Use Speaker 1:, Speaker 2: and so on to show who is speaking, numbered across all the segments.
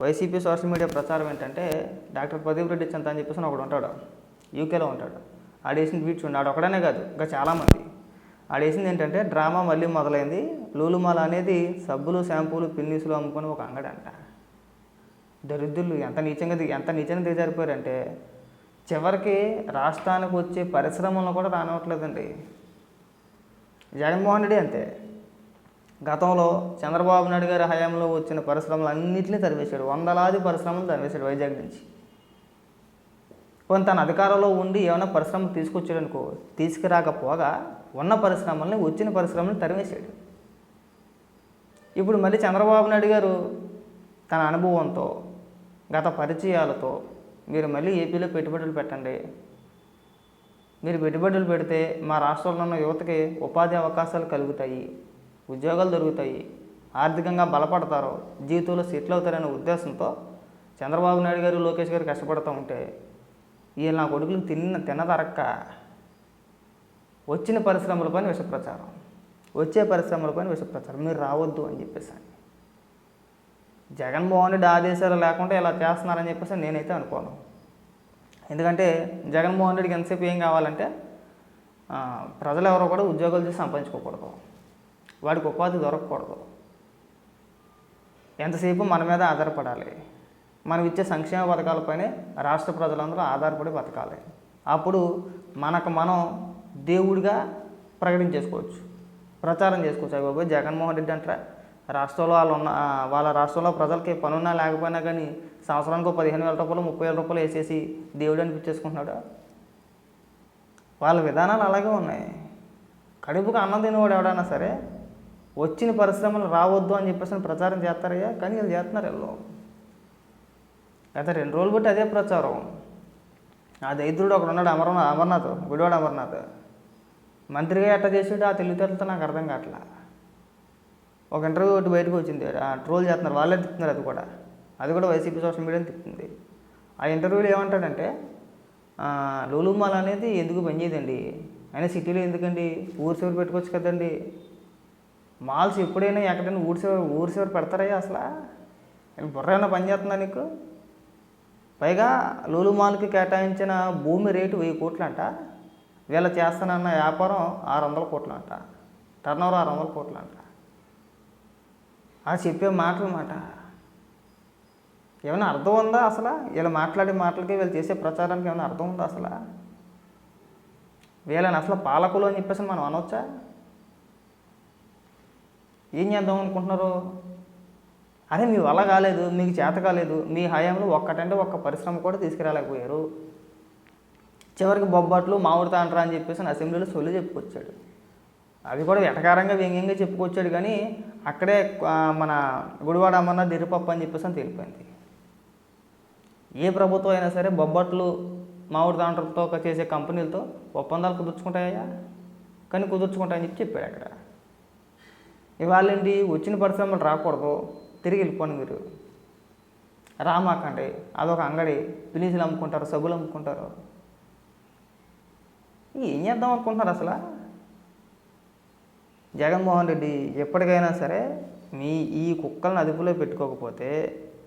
Speaker 1: YCP social media ప్రచారం ఏంటంటే doctor Pradeep Reddy చంత అని చెప్పేసి ఒకడు ఉంటాడు. యూకేలో ఉంటాడు. ఆడేసిన ట్వీట్స్ ఉండి ఆడు ఒకడనే కాదు ఇంకా చాలామంది. ఆడేసింది ఏంటంటే డ్రామా మళ్ళీ మొదలైంది. లూలుమాల అనేది సబ్బులు షాంపూలు పిన్నీసులు అమ్ముకుని ఒక అంగడి అంట దరిద్రులు ఎంత నీచంగా దిగి ఎంత నీచంగా దిగజారిపోయారంటే చివరికి రాష్ట్రానికి వచ్చే పరిశ్రమలను కూడా రానివ్వట్లేదండి. జగన్మోహన్ రెడ్డి అంతే. గతంలో చంద్రబాబు నాయుడు గారి హయాంలో వచ్చిన పరిశ్రమలు అన్నింటినీ తరివేశాడు. వందలాది పరిశ్రమలు తరివేశాడు వైజాగ్ నుంచి. కొంత తన అధికారంలో ఉండి ఏమైనా పరిశ్రమలు తీసుకొచ్చాడు అనుకో తీసుకురాకపోగా ఉన్న పరిశ్రమల్ని వచ్చిన పరిశ్రమల్ని తరివేశాడు. ఇప్పుడు మళ్ళీ చంద్రబాబు నాయుడు గారు తన అనుభవంతో గత పరిచయాలతో మీరు మళ్ళీ ఏపీలో పెట్టుబడులు పెట్టండి. మీరు పెట్టుబడులు పెడితే మా రాష్ట్రంలో ఉన్న యువతకి ఉపాధి అవకాశాలు కలుగుతాయి. ఉద్యోగాలు దొరుకుతాయి. ఆర్థికంగా బలపడతారు. జీవితంలో సెటిల్ అవుతారనే ఉద్దేశంతో చంద్రబాబు నాయుడు గారు లోకేష్ గారు కష్టపడుతూ ఉంటే వీళ్ళు నా కొడుకులు తిన్న తినదరక్క. వచ్చిన పరిశ్రమలపైన విషప్రచారం. వచ్చే పరిశ్రమలపైన విషప్రచారం. మీరు రావద్దు అని చెప్పేసి అని. జగన్మోహన్ రెడ్డి ఆదేశాలు లేకుండా ఇలా చేస్తున్నారని చెప్పేసి నేనైతే అనుకోను. ఎందుకంటే జగన్మోహన్ రెడ్డికి ఎంతసేపు ఏం కావాలంటే ప్రజలు ఎవరో కూడా ఉద్యోగాలు చేసి సంపాదించుకోకూడదు. వాడికి ఉపాధి దొరకకూడదు. ఎంతసేపు మన మీద ఆధారపడాలి? మనం ఇచ్చే సంక్షేమ పథకాలపైనే రాష్ట్ర ప్రజలందరూ ఆధారపడి బతకాలి. అప్పుడు మనకు మనం దేవుడిగా ప్రకటించేసుకోవచ్చు. ప్రచారం చేసుకోవచ్చు. అవి బాబు జగన్మోహన్ రెడ్డి అంటారా? రాష్ట్రంలో వాళ్ళు ఉన్న వాళ్ళ రాష్ట్రంలో ప్రజలకి పనున్నా లేకపోయినా కానీ సంవత్సరానికి పదిహేను వేల రూపాయలు ముప్పై వేల రూపాయలు వేసేసి దేవుడు అనిపించేసుకుంటున్నాడు? వాళ్ళ విధానాలు అలాగే ఉన్నాయి. కడుపుకు అన్నం తినేవాడు ఎవడైనా సరే వచ్చిన పరిశ్రమలు రావద్దు అని చెప్పేసి ప్రచారం చేస్తారయ్యా కానీ వీళ్ళు చేస్తున్నారు వీళ్ళు గత రెండు రోజులు బట్టి అదే ప్రచారం. ఆ దైత్రుడు ఒకడు ఉన్నాడు అమరనాథ్ అమర్నాథ్ గుడివాడ అమర్నాథ్. మంత్రిగా ఎట్ట చేసాడు ఆ తెలివితేటలతో నాకు అర్థం కావట్లా. ఒక ఇంటర్వ్యూ ఒకటి బయటకు వచ్చింది ఆ ట్రోల్ చేస్తున్నారు వాళ్ళే తిప్పుతున్నారు అది కూడా. అది కూడా వైసీపీ సోషల్ మీడియాని తిప్పుతుంది. ఆ ఇంటర్వ్యూలో ఏమంటాడంటే లూలుమాల లూలు మాల్ అనేది ఎందుకు పనిచేయదండి? అయినా సిటీలో ఎందుకండి? ఊరు చివరి పెట్టుకోవచ్చు కదండి. మాల్స్ ఎప్పుడైనా ఎక్కడైనా ఊడిసేవారు ఊడిసేవారు పెడతారయ్యా అసలు? బుర్ర ఏమైనా పని చేస్తుందా నీకు? పైగా లూలు మాల్కి కేటాయించిన భూమి రేటు వెయ్యి కోట్లంట. వీళ్ళు చేస్తానన్న వ్యాపారం ఆరు వందల కోట్లంట. టర్న్ ఓవర్ ఆరు వందల కోట్లంట. ఆ చెప్పే మాటలు మాట. ఏమైనా అర్థం ఉందా అసలు? వీళ్ళు మాట్లాడే మాటలకి వీళ్ళు చేసే ప్రచారానికి ఏమైనా అర్థం ఉందా అసలు? వీళ్ళని అసలు పాలకులు అని చెప్పేసి మనం అనవచ్చా ఏం చేద్దాం అనుకుంటున్నారు? అరే మీ వల్ల కాలేదు మీకు చేత కాలేదు మీ హయాంలో ఒక్కటంటే ఒక్క పరిశ్రమ కూడా తీసుకురాలేకపోయారు. చివరికి బొబ్బట్లు మామిడి తాండ్రా అని చెప్పేసి అసెంబ్లీలో సొల్లు చెప్పుకొచ్చాడు. అది కూడా వెటకారంగా వ్యంగ్యంగా చెప్పుకొచ్చాడు కానీ అక్కడే మన గుడివాడ అమర్నాథ్ ఎరుపప్పు అని చెప్పేసి అని తెలిపోయింది. ఏ ప్రభుత్వం అయినా సరే బొబ్బట్లు మామిడి తాంట్రతో చేసే కంపెనీలతో ఒప్పందాలు కుదుర్చుకుంటాయా? కానీ కుదుర్చుకుంటాయని చెప్పి చెప్పాడు అక్కడ. ఇవాళ ఏంటి వచ్చిన పరిశ్రమలు రాకూడదు. తిరిగి వెళ్ళిపోండి మీరు. రామాకండి. అదొక అంగడి. పిలీసులు అమ్ముకుంటారు సబ్బులు అమ్ముకుంటారు. ఏం చేద్దాం అనుకుంటున్నారు అసలు? జగన్మోహన్ రెడ్డి ఎప్పటికైనా సరే మీ ఈ కుక్కలను అదుపులో పెట్టుకోకపోతే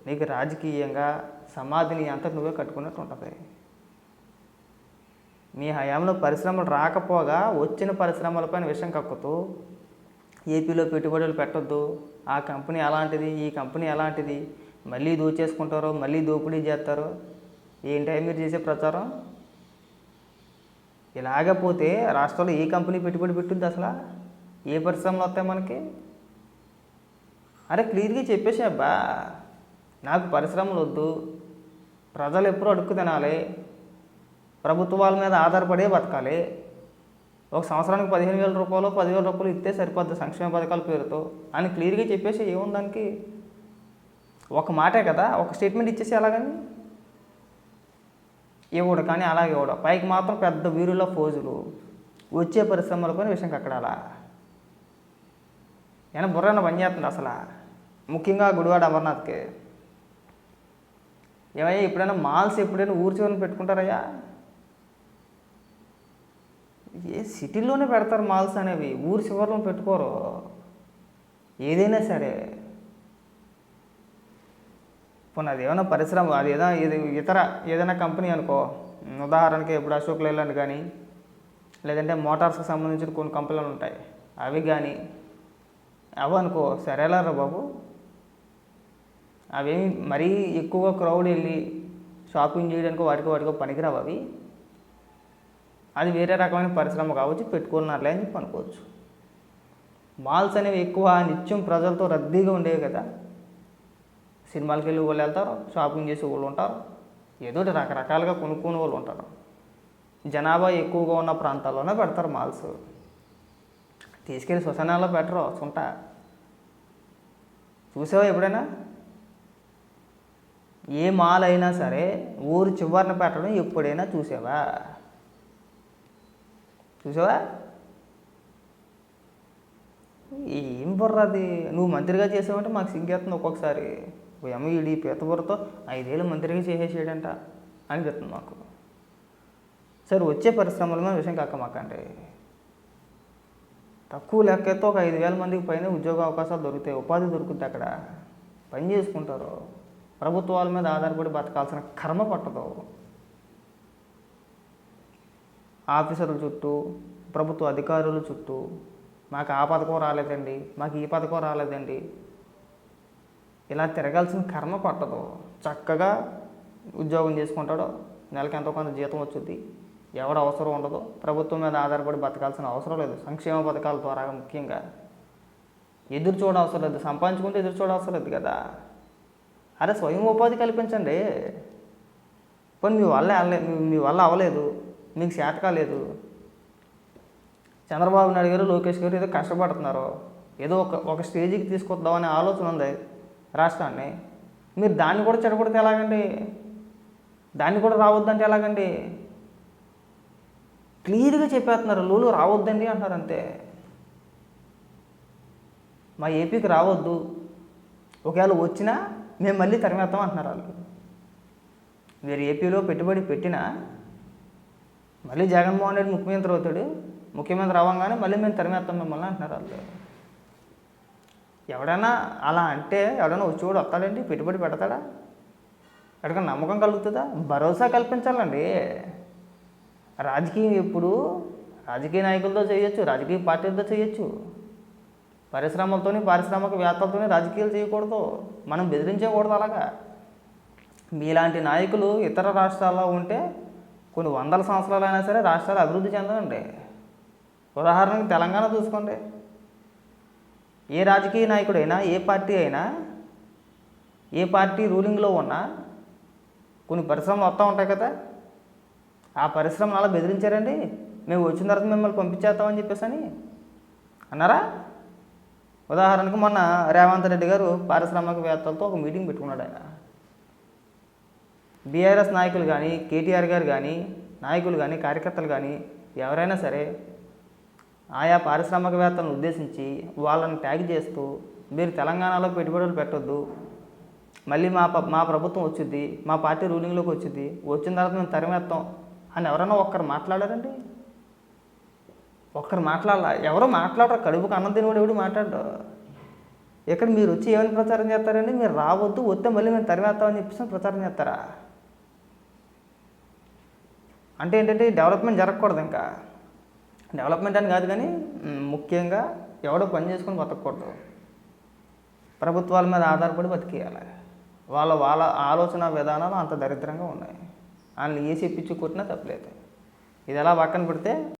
Speaker 1: నీకు రాజకీయంగా సమాధిని అంత నువ్వే కట్టుకున్నట్టు ఉంటుంది. మీ హయాంలో పరిశ్రమలు రాకపోగా వచ్చిన పరిశ్రమలపైన విషం కక్కుతూ ఏపీలో పెట్టుబడులు పెట్టొద్దు. ఆ కంపెనీ అలాంటిది ఈ కంపెనీ అలాంటిది. మళ్ళీ దోచేసుకుంటారో మళ్ళీ దోపిడీ చేస్తారో ఏంటి మీరు చేసే ప్రచారం? ఇలాగపోతే రాష్ట్రంలో ఏ కంపెనీ పెట్టుబడి పెట్టుద్ది అసలు? ఏ పరిశ్రమలు వస్తాయి మనకి? అరే క్లియర్గా చెప్పేసి అబ్బా. నాకు పరిశ్రమలు వద్దు. ప్రజలు ఎప్పుడూ అడుక్కు తినాలి. ప్రభుత్వాల మీద ఆధారపడే బతకాలి. ఒక సంవత్సరానికి పదిహేను వేల రూపాయలు పదివేల రూపాయలు ఇస్తే సరిపోద్ది సంక్షేమ పథకాల పేరుతో అని క్లియర్గా చెప్పేసి ఏముందానికి ఒక మాటే కదా ఒక స్టేట్మెంట్ ఇచ్చేసి ఎలాగని? ఇవ్వడు కానీ అలాగే ఇవ్వడు. పైకి మాత్రం పెద్ద వీరుల ఫోజులు వచ్చే పరిశ్రమలపైన విషయం కక్కడాలా? ఏమైనా బుర్రన పనిచేస్తుంది అసలు? ముఖ్యంగా గుడివాడ అమర్నాథ్కి. ఏమయ్యా ఎప్పుడైనా మాల్స్ ఎప్పుడైనా ఊరి చివరిని పెట్టుకుంటారయ్యా? ఏ సిటీలోనే పెడతారు మాల్స్ అనేవి? ఊరి చివరిలో పెట్టుకోరు. ఏదైనా సరే. పోనీ అది ఏమైనా పరిశ్రమ అది ఏదైనా ఇది ఇతర ఏదైనా కంపెనీ అనుకో. ఉదాహరణకి ఇప్పుడు అశోక్ లేలాండ్ కానీ లేదంటే మోటార్స్కి సంబంధించిన కొన్ని కంపెనీలు ఉంటాయి. అవి కానీ అవి అనుకో సరేలారా బాబు. అవేమి మరీ ఎక్కువగా క్రౌడ్ వెళ్ళి షాపింగ్ చేయడానికి వాటికో వాటికో పనికిరావు అవి. అది వేరే రకమైన పరిశ్రమ కావచ్చు పెట్టుకున్నట్లే అని చెప్పి అనుకోవచ్చు. మాల్స్ అనేవి ఎక్కువ నిత్యం ప్రజలతో రద్దీగా ఉండేవి కదా. సినిమాలకి వెళ్ళి వాళ్ళు వెళ్తారు షాపింగ్ చేసే వాళ్ళు ఉంటారు ఏదో రకరకాలుగా కొనుక్కునే వాళ్ళు ఉంటారు. జనాభా ఎక్కువగా ఉన్న ప్రాంతాల్లోనే పెడతారు మాల్స్. తీసుకెళ్ళి శ్మశానాల్లో పెట్టరు సుంట. చూసావా ఎప్పుడైనా? ఏ మాల్ అయినా సరే ఊరు చివరిన పెట్టడం ఎప్పుడైనా చూసావా? చూసావా? ఏం బుర్ర అది? నువ్వు మంత్రిగా చేసావంటే మాకు సింకేస్తుంది ఒక్కొక్కసారి. ఏమో అమ్మ ఈడి ఐదేళ్ళు మంత్రిగా చేసేసాడంట అనిపిస్తుంది మాకు. సరే వచ్చే పరిశ్రమలమే విషయం కాక మాకండి. తక్కువ లెక్కతో ఒక ఐదు వేల మందికి పైన ఉద్యోగ అవకాశాలు దొరుకుతాయి. ఉపాధి దొరుకుతుంది అక్కడ. పని చేసుకుంటారు. ప్రభుత్వాల మీద ఆధారపడి బతకాల్సిన కర్మ పట్టదు. ఆఫీసర్ల చుట్టూ ప్రభుత్వ అధికారుల చుట్టూ మాకు ఆ పథకం రాలేదండి మాకు ఈ పథకం రాలేదండి. ఇలా తిరగాల్సిన కర్మ పట్టదు. చక్కగా ఉద్యోగం చేసుకుంటాడో నెలకి ఎంతో కొంత జీతం వచ్చుద్ది. ఎవరు అవసరం ఉండదు. ప్రభుత్వం మీద ఆధారపడి బతకాల్సిన అవసరం లేదు. సంక్షేమ పథకాల ద్వారా ముఖ్యంగా. ఎదురు చూడవసరం లేదు. సంపాదించుకుంటే ఎదురు చూడవసరం లేదు కదా. అరే స్వయం ఉపాధి కల్పించండి. పోనీ మీ వల్ల మీ వల్ల అవ్వలేదు. మీకు శాతకా లేదు. చంద్రబాబు నాయుడు గారు లోకేష్ గారు ఏదో కష్టపడుతున్నారు. ఏదో ఒక ఒక స్టేజ్కి తీసుకొద్దామనే ఆలోచన ఉంది రాష్ట్రాన్ని. మీరు దాన్ని కూడా చెడగొడితే ఎలాగండి? దాన్ని కూడా రావద్దంటే ఎలాగండి? క్లియర్గా చెప్పేస్తున్నారు. లోలు రావద్దండి అంటారు అంతే. మా ఏపీకి రావద్దు. ఒకవేళ వచ్చినా మేము మళ్ళీ తరిమేస్తాం అంటున్నారు వాళ్ళు. మీరు ఏపీలో పెట్టుబడి పెట్టినా మళ్ళీ జగన్మోహన్ రెడ్డి ముఖ్యమంత్రి అవుతాడు. ముఖ్యమంత్రి అవ్వగానే మళ్ళీ మేము తరిమేస్తాం మిమ్మల్ని అంటున్నారు వాళ్ళు. ఎవడైనా అలా అంటే ఎవడైనా వచ్చి కూడా వస్తాడండి? పెట్టుబడి పెడతాడా? ఎక్కడికైనా నమ్మకం కలుగుతుందా? భరోసా కల్పించాలండి. రాజకీయం ఎప్పుడు రాజకీయ నాయకులతో చేయొచ్చు రాజకీయ పార్టీలతో చేయొచ్చు. పరిశ్రమలతోని పారిశ్రామికవేత్తలతోని రాజకీయాలు చేయకూడదు. మనం బెదిరించకూడదు అలాగా. మీలాంటి నాయకులు ఇతర రాష్ట్రాల్లో ఉంటే కొన్ని వందల సంవత్సరాలైనా సరే రాష్ట్రాలు అభివృద్ధి చెందండి ఉదాహరణకి తెలంగాణ చూసుకోండి. ఏ రాజకీయ నాయకుడైనా ఏ పార్టీ అయినా ఏ పార్టీ రూలింగ్లో ఉన్నా కొన్ని పరిశ్రమలు వస్తూ ఉంటాయి కదా. ఆ పరిశ్రమలు అలా బెదిరించారండి. మేము వచ్చిన తర్వాత మిమ్మల్ని పంపించేస్తామని చెప్పేసి అని అన్నారా? ఉదాహరణకు మొన్న రేవంత్ రెడ్డి గారు పారిశ్రామికవేత్తలతో ఒక మీటింగ్ పెట్టుకున్నాడు ఆయన. బీఆర్ఎస్ నాయకులు కానీ కేటీఆర్ గారు కానీ నాయకులు కానీ కార్యకర్తలు కానీ ఎవరైనా సరే ఆయా పారిశ్రామికవేత్తలను ఉద్దేశించి వాళ్ళని ట్యాగ్ చేస్తూ మీరు తెలంగాణలో పెట్టుబడులు పెట్టొద్దు మళ్ళీ మా ప- మా ప్రభుత్వం వచ్చింది మా పార్టీ రూలింగ్లోకి వచ్చింది వచ్చిన తర్వాత మేము తరిమేస్తాం అని ఎవరైనా ఒక్కరు మాట్లాడారండి? ఒక్కరు మాట్లాడాల ఎవరో మాట్లాడరు కడుపుకు అన్నం తినవాడు ఎవడు మాట్లాడరు ఇక్కడ మీరు వచ్చి ఏమైనా ప్రచారం చేస్తారండి? మీరు రావద్దు వస్తే మళ్ళీ మేము తరిమేస్తామని చెప్పేసి ప్రచారం చేస్తారా? అంటే ఏంటంటే డెవలప్మెంట్ జరగకూడదు ఇంకా. డెవలప్మెంట్ అని కాదు కానీ ముఖ్యంగా ఎవడో పని చేసుకొని బతకూడదు ప్రభుత్వాల మీద ఆధారపడి బతికేయాలి. వాళ్ళ వాళ్ళ ఆలోచన విధానాలు అంత దరిద్రంగా ఉన్నాయి. వాళ్ళని ఏ చెప్పించి కొట్టినా తప్పలేదు. ఇది ఎలా పక్కన పెడితే